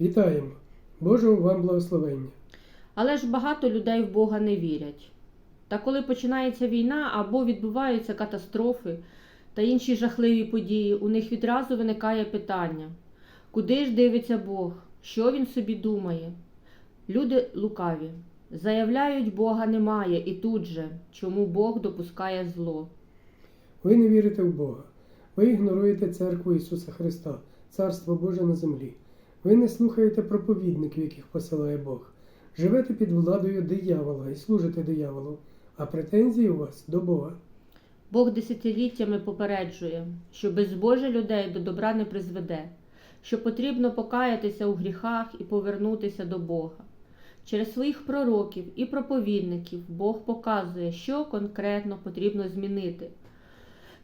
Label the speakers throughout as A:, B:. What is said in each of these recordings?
A: Вітаємо! Божого вам благословення!
B: Але ж багато людей в Бога не вірять. Та коли починається війна або відбуваються катастрофи та інші жахливі події, у них відразу виникає питання: куди ж дивиться Бог? Що він собі думає? Люди лукаві. Заявляють, Бога немає, і тут же, чому Бог допускає зло.
A: Ви не вірите в Бога. Ви ігноруєте церкву Ісуса Христа, Царство Боже на землі. Ви не слухаєте проповідників, яких посилає Бог. Живете під владою диявола і служите дияволу, а претензії у вас до Бога.
B: Бог десятиліттями попереджує, що безбожі людей до добра не призведе, що потрібно покаятися у гріхах і повернутися до Бога. Через своїх пророків і проповідників Бог показує, що конкретно потрібно змінити,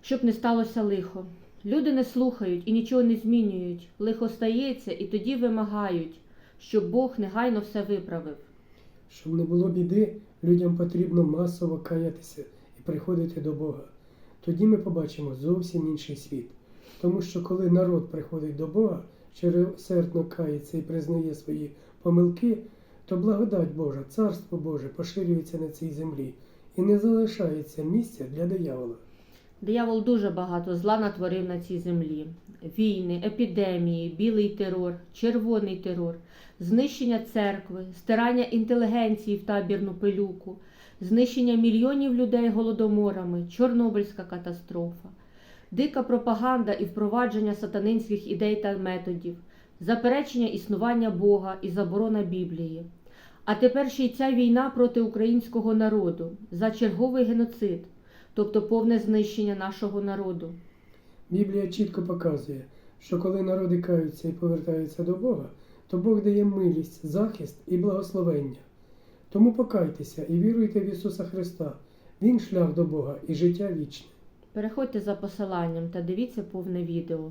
B: щоб не сталося лихо. Люди не слухають і нічого не змінюють, лихо стається і тоді вимагають, щоб Бог негайно все виправив.
A: Щоб не було біди, людям потрібно масово каятися і приходити до Бога. Тоді ми побачимо зовсім інший світ. Тому що коли народ приходить до Бога, сердно кається і признає свої помилки, то благодать Божа, Царство Боже поширюється на цій землі і не залишається місця для диявола.
B: Диявол дуже багато зла натворив на цій землі: війни, епідемії, білий терор, червоний терор, знищення церкви, стирання інтелігенції в табірну пилюку, знищення мільйонів людей голодоморами, Чорнобильська катастрофа, дика пропаганда і впровадження сатанинських ідей та методів, заперечення існування Бога і заборона Біблії. А тепер ще й ця війна проти українського народу за черговий геноцид тобто повне знищення нашого народу.
A: Біблія чітко показує, що коли народи каються і повертаються до Бога, то Бог дає милість, захист і благословення. Тому покайтеся і віруйте в Ісуса Христа. Він шлях до Бога і життя вічне.
B: Переходьте за посиланням та дивіться повне відео.